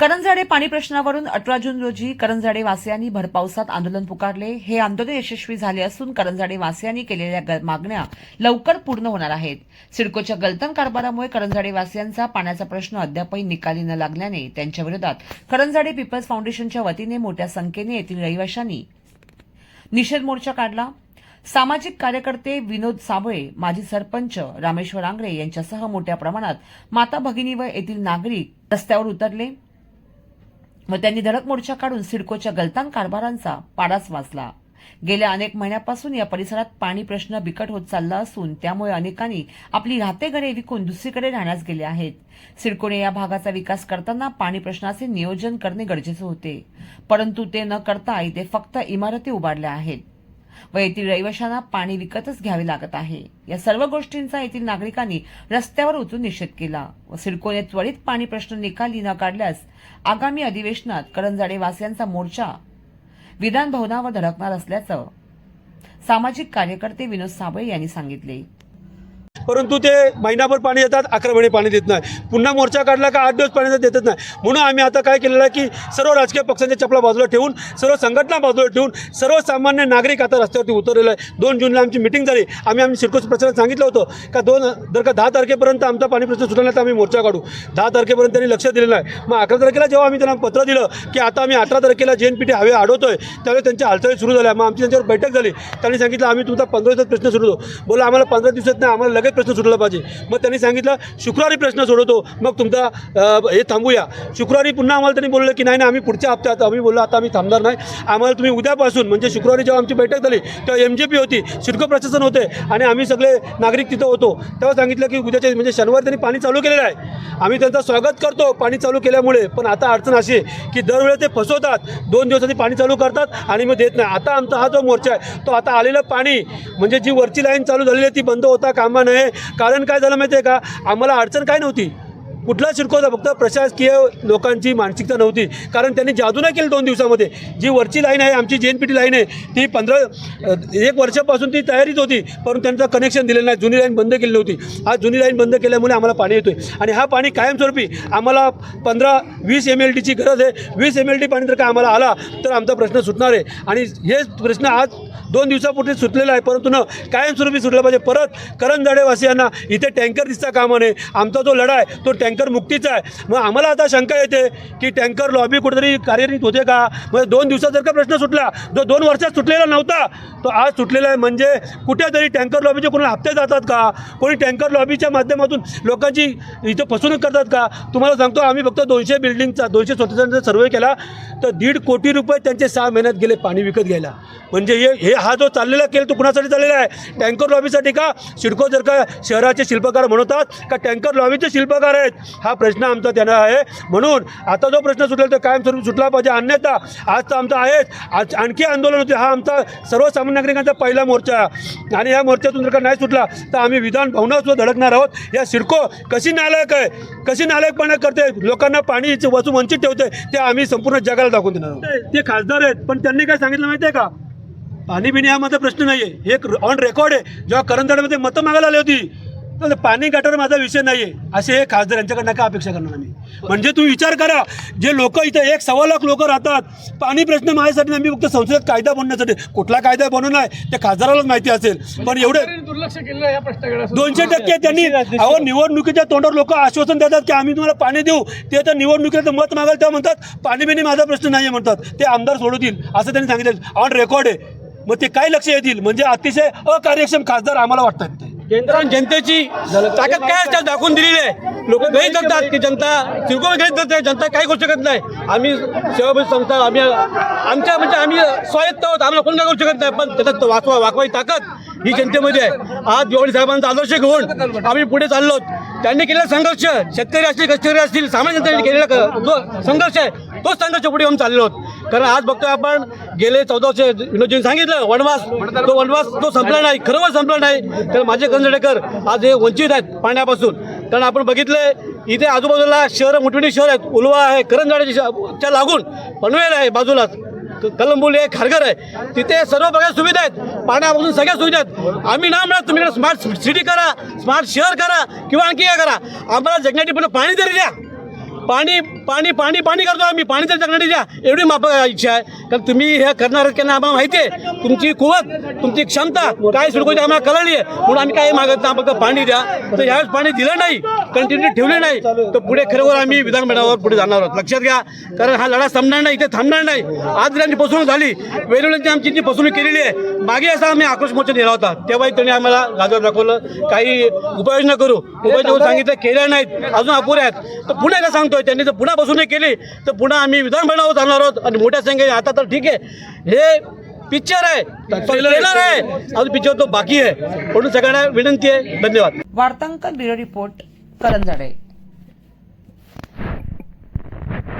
करंजाडे पाणी प्रश्नावरून अठरा जून रोजी करंजाडे वासियांनी भरपावसात आंदोलन पुकारले. हे आंदोलन यशस्वी झाले असून करंजाडे वासियांनी केलेल्या ग- मागण्या लवकर पूर्ण होणार आहेत. सिडकोच्या गलतन कारभारामुळे करंजाडे वासियांचा पाण्याचा प्रश्न अद्यापही निकाली न लागल्याने त्यांच्याविरोधात करंजाडे पीपल्स फाउंडेशनच्या वतीने मोठ्या संख्येने येथील रहिवाशांनी निषेध मोर्चा काढला. सामाजिक कार्यकर्ते विनोद साबळे माजी सरपंच रामेश्वर आंगरे यांच्यासह मोठ्या प्रमाणात माता भगिनी व येथील नागरिक रस्त्यावर उतरले. व त्यांनी धडक मोर्चा काढून सिडकोच्या गलतान कारभारांचा पाडाच वाचला. गेल्या अनेक महिन्यापासून या परिसरात पाणी प्रश्न बिकट होत चालला असून त्यामुळे अनेकांनी आपली राहते घरे विकून दुसरीकडे राहण्यास गेले आहेत. सिडकोने या भागाचा विकास करताना पाणी प्रश्नाचे नियोजन करणे गरजेचे होते. परंतु ते न करता इथे फक्त इमारती उभारल्या आहेत. व येथील रहिवाशांना पाणी विकतच घ्यावे लागत आहे. या सर्व गोष्टींचा येथील नागरिकांनी रस्त्यावर उतरून निषेध केला व सिडकोने त्वरित पाणी प्रश्न निकाली न काढल्यास आगामी अधिवेशनात करंजाडे वासियांचा मोर्चा विधान भवनावर धडकणार असल्याचं सामाजिक कार्यकर्ते विनोद साबळे यांनी सांगितले. परंतु ते महिनाभर पाणी देतात अकरा महिने पाणी देत नाही. पुन्हा मोर्चा काढला का आठ दिवस पाणी देतच नाही. म्हणून आम्ही आता काय केलेलं आहे की सर्व राजकीय पक्षांच्या चपला बाजूला ठेवून सर्व संघटना बाजूला ठेवून सर्वसामान्य नागरिक आता रस्त्यावरती उतरलेलं आहे दोन जूनला आमची मिटिंग झाली. आम्ही आम्ही सिडकोच प्रचारात सांगितलं होतं का दोन जर का दहा तारखेपर्यंत आमचा पाणी प्रश्न सुटला तर आम्ही मोर्चा काढू. दहा तारखेपर्यंत त्यांनी लक्ष दिलेलं आहे मग अकरा तारखेला जेव्हा आम्ही त्यांना पत्र दिलं की आता आम्ही अठरा तारखेला जे एन पी टी हवे अडवतोय त्यावेळी त्यांच्या हालचाली सुरू झाल्या. मग आमची त्यांच्यावर बैठक झाली. त्यांनी सांगितलं आम्ही तुमचा पंधरा दिवसात प्रश्न सुरू होतो. बोला आम्हाला पंधरा दिवसात नाही आम्हाला लगेच प्रश्न सुटला पाहिजे. मग त्यांनी सांगितलं शुक्रवारी प्रश्न सोडवतो. मग तुमचा हे थांबूया. शुक्रवारी पुन्हा आम्हाला त्यांनी बोललं की नाही नाही आम्ही पुढच्या हप्त्यात आम्ही बोललो आता आम्ही थांबणार नाही. आम्हाला तुम्ही उद्यापासून म्हणजे शुक्रवारी जेव्हा आमची बैठक झाली तेव्हा एम जे पी होती शुल्क प्रशासन होते आणि आम्ही सगळे नागरिक तिथं होतो. तेव्हा सांगितलं की उद्याच्या म्हणजे शनिवारी त्यांनी पाणी चालू केलेलं आहे. आम्ही त्यांचं स्वागत करतो पाणी चालू केल्यामुळे. पण आता अडचण अशी आहे की दरवेळेस ते फसवतात. दोन दिवसांनी पाणी चालू करतात आणि मग देत नाही. आता आमचा हा जो मोर्चा आहे तो आता आलेलं पाणी म्हणजे जी वरची लाईन चालू झालेली आहे ती बंद होता कामा नये. कारण काय झालं माहिती आहे का? आम्हाला अडचण काय नव्हती. कुठला शिरकोचा फक्त प्रशासकीय लोकांची मानसिकता नव्हती. कारण त्यांनी जादू नाही केली दोन दिवसामध्ये. जी वरची लाईन आहे आमची जे एन पी टी लाईन आहे ती पंधरा एक वर्षापासून ती तयारीच होती. परंतु त्यांचं कनेक्शन दिलेलं नाही. जुनी लाईन बंद केली नव्हती. आज जुनी लाईन बंद केल्यामुळे आम्हाला पाणी येतोय. आणि हा पाणी कायमस्वरूपी आम्हाला पंधरा वीस एम एल टीची गरज आहे. वीस एम एल टी पाणी जर का आम्हाला आला तर आमचा प्रश्न सुटणार आहे. आणि हे प्रश्न आज दोन दिवसापूर्वी सुटलेला आहे. परंतु न कायमस्वरूपी सुटलं पाहिजे. परत करंजाडेवासियांना इथे टँकर दिसता कामा नये. आमचा जो लढा आहे तो टँकर मुक्तीचा आहे. मग आम्हाला आता शंका येते की टँकर लॉबी कुठेतरी कार्यरत होते का? मग दोन दिवसात जर का प्रश्न सुटला जो दोन वर्षात सुटलेला नव्हता तो आज सुटलेला आहे. म्हणजे कुठेतरी टँकर लॉबीचे कोणी हप्ते जातात का? कोणी टँकर लॉबीच्या माध्यमातून लोकांची इथं फसवणूक करतात का? तुम्हाला सांगतो आम्ही फक्त दोनशे बिल्डिंगचा दोनशे स्वतंत्र सर्वे केला. तर दीड कोटी रुपये त्यांचे सहा महिन्यात गेले पाणी विकत घ्यायला. म्हणजे हे हे हा जो चाललेला केल तो कुणासाठी चाललेला आहे? टँकर लॉबीसाठी का? सिडको जर का शहराचे शिल्पकार म्हणतात का टँकर लॉबीचे शिल्पकार आहेत? हा प्रश्न आमचा त्यांना आहे. म्हणून आता जो प्रश्न सुटला तो कायमस्वरूपी सुटला पाहिजे. अन्यथा आज तर आमचा आहेच. आज आणखी आंदोलन होते. हा आमचा सर्वसामान्य नागरिकांचा पहिला मोर्चा. आणि या मोर्चातून जर का नाही सुटला तर आम्ही विधान भवनात धडकणार आहोत. या सिडको कशी नालायक आहे? कशी नालायकपणा करते? लोकांना पाणी वाचून वंचित ठेवते. ते आम्ही संपूर्ण जगाला दाखवून देणार ते- ते खासदार आहेत पण त्यांनी काय सांगितलं माहिती आहे का? पाणी बिणी हा माझा प्रश्न नाही आहे हे ऑन रेकॉर्ड आहे. जेव्हा करंजाडमध्ये मतं मागायला आली होती तर पाणी गटर माझा विषय नाही आहे असे हे खासदार यांच्याकडनं काय अपेक्षा करणार आम्ही? म्हणजे तुम्ही विचार करा जे लोक इथं एक सव्वा लाख लोक राहतात पाणी प्रश्न माझ्यासाठी नाही, मी फक्त संसदेत कायदा बनवण्यासाठी कुठला कायदा बनवणार आहे ते खासदारालाच माहिती असेल. पण एवढे दुर्लक्ष केलं या प्रश्नाकडे असं दोनशे टक्के त्यांनी अहो निवडणुकीच्या तोंडावर लोक आश्वासन देतात की आम्ही तुम्हाला पाणी देऊ. ते तर निवडणुकीचं मत मागाल तेव्हा म्हणतात पाणी बिणी माझा प्रश्न नाही म्हणतात. ते आमदार सोडवतील असं त्यांनी सांगितलं. ऑन रेकॉर्ड आहे. मग ते काय लक्ष येतील? म्हणजे अतिशय अकार्यक्षम खासदार आम्हाला वाटतात ते. केंद्रात जनतेची ताकद काय असतात दाखवून दिलेली आहे. लोक गैर करतात की जनता सिडको गैर करते जनता काही करू शकत नाही. आम्ही सेवाभावी संस्था आम्ही आमच्या म्हणजे आम्ही स्वायत्त आहोत आम्हाला कोण काय करू शकत नाही. पण त्याच्यात वाचवा वाकवाई ताकद ही जनतेमध्ये आहे. आज दिवाळी साहेबांचा आदर्श घेऊन आम्ही पुढे चाललो त्यांनी केलेला संघर्ष शेतकरी असतील कष्टकरी असतील सामान्य जनतेने केलेला जो संघर्ष आहे तोच संघर्ष पुढे येऊन चाललो आहोत. कारण आज बघतोय आपण गेले चौदा वर्ष विनोदजींनी सांगितलं वनवास तो वनवास तो संपला नाही खरोखर संपला नाही. तर माझे कंजडेकर आज हे वंचित आहेत पाण्यापासून. कारण आपण बघितलंय इथे आजूबाजूला शहर मोठमोठी शहर आहेत. उलवा आहे करंजाड्याच्या लागून पनवेल आहे बाजूलाच कलंबुल कलंबोली आहे खारघर आहे. तिथे सर्व बघा सुविधा आहेत. पाण्यापासून सगळ्या सुविधा आहेत. आम्ही ना म्हणा तुम्ही स्मार्ट सिटी करा स्मार्ट शहर करा किंवा आणखी काय करा. आम्हाला जगण्यासाठी पण पाणी तरी द्या. पाणी पाणी पाणी पाणी करतो आम्ही. पाणी तर जगण्याची द्या. एवढी माप इच्छा आहे. कारण तुम्ही हे करणार की नाही आम्हाला माहिती आहे. तुमची कुवत तुमची क्षमता काय सुडकोची आम्हाला कळली आहे. म्हणून आम्ही काही मागत नाही. फक्त पाणी द्या. तर यावेळेस पाणी दिलं नाही. कंटिन्यू ठेवले नाही. तर पुढे खरोखर आम्ही विधानमंडळावर पुढे जाणार आहोत. लक्षात घ्या. कारण हा लढा संपणार नाही. इथे थांबणार नाही. आज जर आमची फसवणूक झाली वेळोवेळी आमची जी फसवणूक केलेली आहे मागे असा आम्ही आक्रोश मोर्चा नेला होता. तेव्हाही त्यांनी आम्हाला गाजर दाखवलं. काही उपाययोजना करू. उपाययोजना सांगितलं केल्या नाहीत. अजून अपुऱ्या आहेत. तर पुन्हा एकदा सांगतोय. त्यांनी जर पुन्हा फसवणूक केली तर पुन्हा आम्ही विधानमंडळावर जाणार आहोत आणि मोठ्या संख्येने आता तर ठीक आहे. हे पिक्चर आहे. ट्रेलर आहे. अजून पिक्चर तो बाकी आहे. म्हणून सगळ्यांना विनंती आहे. धन्यवाद. वार्तांकन ब्युरो रिपोर्ट करंजाडे.